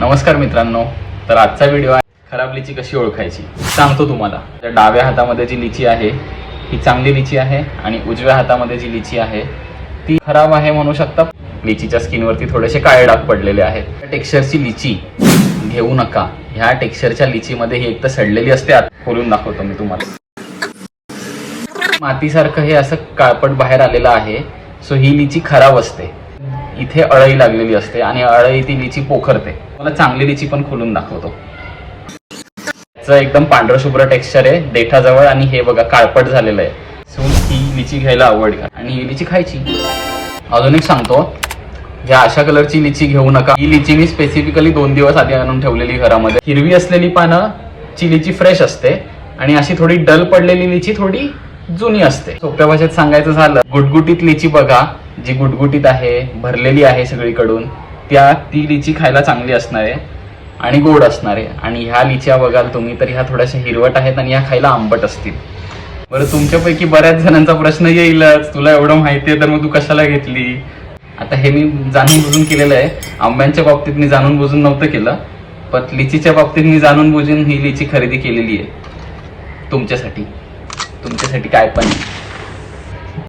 नमस्कार मित्रांनो तर आजचा व्हिडिओ आहे खराब लिची कशी ओळखायची? सांगतो तुम्हाला. त्या डाव्या हातामध्ये जी लिची आहे ही चांगली लिची आहे आणि उजव्या हातामध्ये जी लिची आहे ती खराब आहे म्हणू शकता. लिचीच्या स्किनवरती थोडेसे काळे डाग पडलेले आहेत. त्या टेक्स्चरची लिची घेऊ नका. ह्या टेक्स्चरच्या लिचीमध्ये ही एक तर सडलेली असते आत खोलून दाखवतो मी तुम्हाला. मातीसारखं हे असं काळपट बाहेर आलेलं आहे सो ही लिची खराब असते. इथे अळई लागलेली असते आणि अळई ती लिची पोखरते. मला चांगली लिची पण खोलून दाखवतो. याचं एकदम पांढरं शुभ्र टेक्स्चर आहे देठाजवळ आणि हे बघा काळपट झालेलं आहे. सो ही लिची घ्यायला आवड आणि ही लिची खायची. अजून एक सांगतो ह्या अशा कलरची लिची घेऊ नका. ही लिची मी स्पेसिफिकली दोन दिवस आधी आणून ठेवलेली घरामध्ये. हिरवी असलेली पानं ची लिची फ्रेश असते. आणि अशी थोडी डल पडलेली लिची थोडी जुनी असते. सोप्या भाषेत सांगायचं झालं गुटगुटीत लिची बघा. जी गुटगुटीत आहे भरलेली आहे सगळीकडून त्या ती लिची खायला चांगली असणार आहे आणि गोड असणार आहे. आणि ह्या लिच्या बघाल तुम्ही तर ह्या थोड्याशा हिरवट आहेत आणि ह्या खायला आंबट असतील. बरं तुमच्यापैकी बऱ्याच जणांचा प्रश्न येईलच. तुला एवढं माहिती आहे तर मग तू कशाला घेतली? आता हे मी जाणून बुजून केलेलं आहे. आंब्यांच्या बाबतीत मी जाणून बुजून नव्हतं केलं पण लिचीच्या बाबतीत मी जाणून बुजून ही लिची खरेदी केलेली आहे. तुमच्यासाठी. तुमच्यासाठी काय पण.